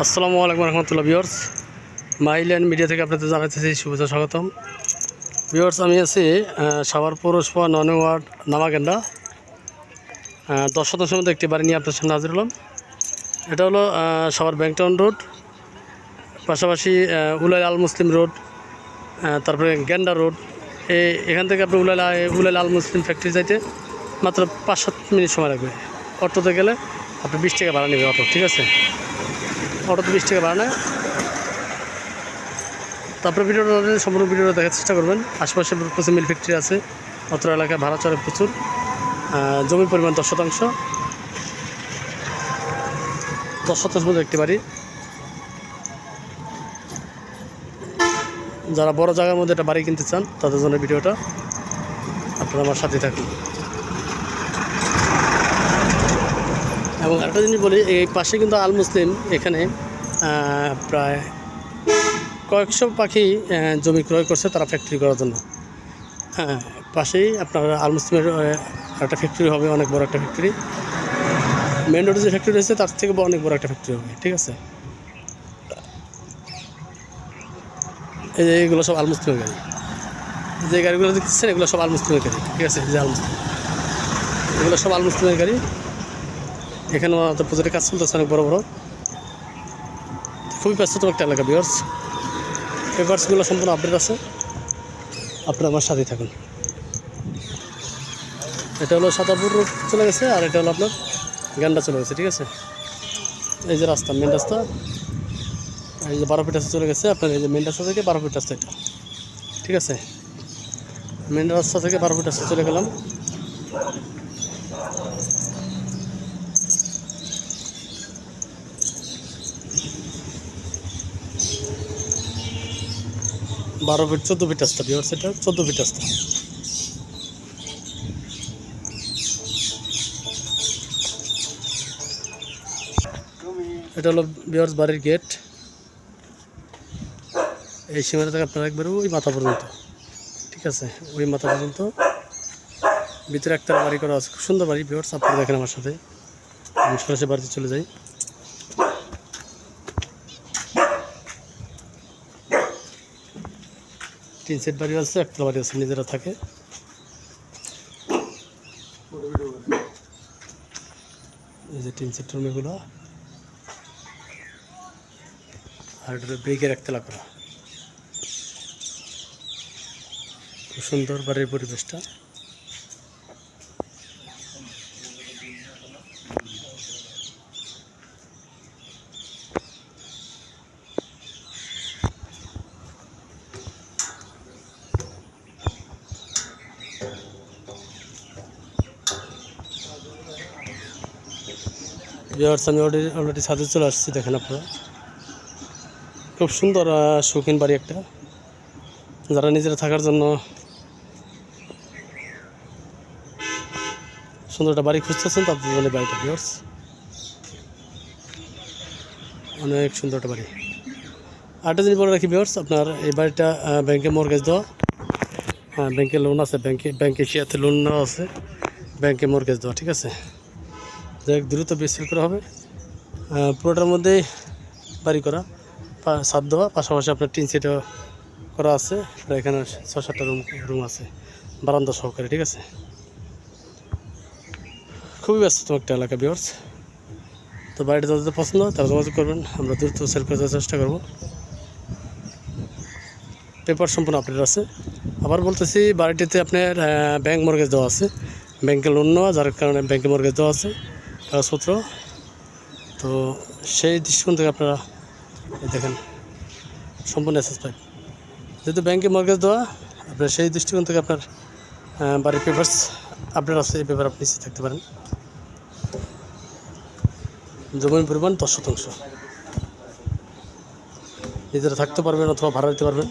আসসালামু আলাইকুম রহমতুল্লাহ viewers Mile End media থেকে আপনাদের জানাতেছি শুভেচ্ছা, স্বাগতম। ভিওর্স আমি আছি সাভার পৌরসভা নন ওয়ার্ড, নামাগেন্ডা। দশ শতাংশের মধ্যে একটি বাড়ি নিয়ে আপনার সামনে হাজির হলাম। এটা হলো সাভার ব্যাংটাউন রোড, পাশাপাশি উলাইল আল মুসলিম রোড তারপরে গেন্ডা রোড। এই এখান থেকে আপনি উলাইল উলাইল আল মুসলিম ফ্যাক্টরি যাইতে মাত্র পাঁচ সাত মিনিট সময় লাগবে। অটোতে গেলে আপনি বিশ টাকা ভাড়া নেবে অটো, ঠিক আছে? অটোতে বিশ টাকা ভাড়া নেয় তারপরে ভিডিওটা সম্পূর্ণ ভিডিওটা দেখার চেষ্টা করবেন। আশেপাশে প্রচুর মিল ফ্যাক্টরি আছে, অত্র এলাকায় ভাড়া চড়ে প্রচুর। জমির পরিমাণ দশ শতাংশ। দশ শতাংশ মধ্যে দেখতে পারি। যারা বড় জায়গার মধ্যে একটা বাড়ি কিনতে চান, তাদের জন্য ভিডিওটা আপনারা আমার সাথে থাকুন। এবং একটা জিনিস বলি, এই পাশে কিন্তু আল মুসলিম এখানে প্রায় কয়েকশো পাখি জমি ক্রয় করছে তারা ফ্যাক্টরি করার জন্য। হ্যাঁ পাশেই আপনার আল মুসলিমের একটা ফ্যাক্টরি হবে, অনেক বড় একটা ফ্যাক্টরি মেন রোডে যে ফ্যাক্টরি রয়েছে, তার থেকে অনেক বড় একটা ফ্যাক্টরি হবে, ঠিক আছে? এই যে এগুলো সব আল মুসলিমের গাড়ি। যে গাড়িগুলো দেখতেছেন, এগুলো সব আল মুসলিমের গাড়ি, ঠিক আছে? যে আল মুসলিম এগুলো সব আল মুসলিমের গাড়ি। এখানে আমাদের প্রজেক্টের কাজ চলতেছে অনেক বড় বড়। খুবই ব্যস্ততম একটা এলাকা বিয়ার্স পেপার্সগুলো সম্পূর্ণ আপডেট আছে। আপনারা আমার সাথেই থাকুন। এটা হলো সাতাপুর রোড চলে গেছে, আর এটা হলো আপনার গান্ডা চলে গেছে, ঠিক আছে? এই যে রাস্তা মেন রাস্তা। এই যে বারো ফিট রাস্তা চলে গেছে, আপনার এই যে মেন রাস্তা থেকে বারো ফিট রাস্তা এটা, ঠিক আছে? মেন রাস্তা থেকে বারো ফিট রাস্তা চলে গেলাম। বারো ফিট, চোদ্দ ফিট রাস্তা বিহার সেটা চোদ্দ ফিট রাস্তা। এটা হলো বিহার্স বাড়ির গেট। এই সীমানা থেকে আপনারা একবার ওই মাথা পর্যন্ত, ঠিক আছে? ওই মাথা পর্যন্ত। ভিতরে একটা বাড়ি করা আছে, খুব সুন্দর বাড়ি, বিহার্স। আপনারা দেখেন আমার সাথে। আমি সরাসরি বাড়িতে চলে যাই। তিন সেট বাড়ি আছে একটা বাড়ি আছে, নিজেরা থাকে। এই যে তিন সেট রুম এগুলো আর ব্রেকের একতলা করা। খুব সুন্দর বাড়ির পরিবেশটা। ভিওয়ার্স আমি অলরেডি অলরেডি ছাদে চলে আসছি, দেখেন আপনারা। খুব সুন্দর শৌখিন বাড়ি একটা। যারা নিজেরা থাকার জন্য সুন্দর একটা বাড়ি খুঁজতেছেন, তাদের জন্য বাড়িটা ভিওর্স অনেক সুন্দর একটা বাড়ি। আরেকটা জিনিস বলে রাখি ভিওর্স আপনার এই বাড়িটা ব্যাংকে মর্গেজ দেওয়া। হ্যাঁ ব্যাংকে লোন আছে, ব্যাংকে ব্যাংকে শিয়াতে লোন নেওয়া আছে। ব্যাংকে মর্গেজ দেওয়া, ঠিক আছে? যাই দ্রুত বিস্তার করা হবে। পুরোটার মধ্যেই বাড়ি করা ছাদ দেওয়া, পাশাপাশি আপনার টিন সেটও করা আছে। প্রায় এখানে ছ সাতটা রুম রুম আছে, বারান্দা সহকারে, ঠিক আছে? খুবই ব্যস্ততম একটা এলাকা বিয়ার্স তো বাড়িটা যাদের পছন্দ হয়, তারা যোগাযোগ করবেন। আমরা দ্রুত সেল করে দেওয়ার চেষ্টা করব। পেপার সম্পূর্ণ আপডেট আছে। আবার বলতেছি, বাড়িটিতে আপনার ব্যাংক মর্গেজ দেওয়া আছে। ব্যাংকে লোন নেওয়া, যার কারণে ব্যাংকে মর্গেজ দেওয়া আছে। কাগজপত্র। তো সেই দৃষ্টিকোণ থেকে আপনারা দেখেন, সম্পূর্ণ এসএস পাইপ যেহেতু ব্যাংকে মর্গেজ দেওয়া, আপনার সেই দৃষ্টিকোণ থেকে আপনার বাড়ির পেপার্স আপডেট আছে এই পেপার আপনি থাকতে পারেন। জমির পরিমাণ দশ শতাংশ। নিজেরা থাকতে পারবেন অথবা ভাড়া দিতে পারবেন।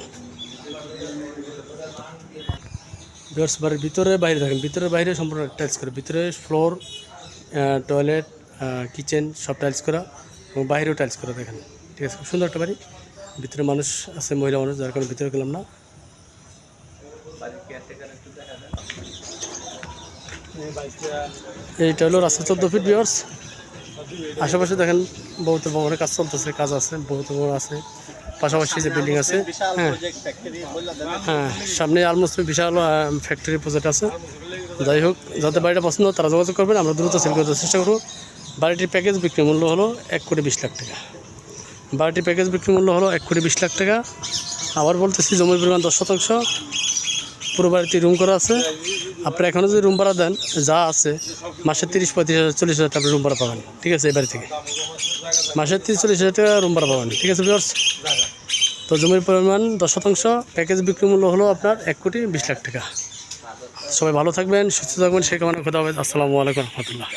বাড়ির ভিতরে বাইরে থাকেন, ভিতরে বাইরে সম্পূর্ণ টাইলস করা, ভিতরে ফ্লোর টয়লেট কিচেন সব টাইলস করা এবং বাইরেও টাইলস করা দেখেন। ঠিক আছে, খুব সুন্দর একটা বাড়ি। ভিতরে মানুষ আছে, মহিলা মানুষ, যার কারণে ভিতরে গেলাম না। এইটা হলো রাস্তা চোদ্দ ফিট বিয়ার্স আশেপাশে দেখেন বহুত ভবনের কাজ চলতেছে, কাজ আছে, বহুত ভবন আছে। পাশাপাশি যে বিল্ডিং আছে হ্যাঁ। হ্যাঁ সামনে অলমোস্ট বিশাল ফ্যাক্টরি প্রজেক্ট আছে। যাই হোক যাদের বাড়িটা পছন্দ তারা যোগাযোগ করবেন। আমরা দ্রুত সেল করতে চেষ্টা করব। বাড়িটির প্যাকেজ বিক্রি মূল্য হলো এক কোটি বিশ লাখ টাকা। বাড়িটির প্যাকেজ বিক্রি মূল্য হলো এক কোটি বিশ লাখ টাকা। আবার বলতেছি, জমির পরিমাণ দশ শতাংশ। পুরো বাড়িতে রুম করা আছে। আপনারা এখনও যদি রুম ভাড়া দেন, যা আছে, মাসে তিরিশ, পঁয়ত্রিশ হাজার, চল্লিশ হাজার টাকা রুম ভাড়া পাবেন। ঠিক আছে, এই বাড়ি থেকে। মাসে তিরিশ, চল্লিশ হাজার টাকা রুম ভাড়া পাবেন। ঠিক আছে ভিউয়ার্স তো জমির পরিমাণ দশ শতাংশ। প্যাকেজ বিক্রি মূল্য হলো আপনার এক কোটি বিশ লাখ টাকা। সবাই ভালো থাকবেন সুস্থ থাকবেন সে কামনা কথা হবে আসসালামু আলাইকুম রহমতুল্লাহ।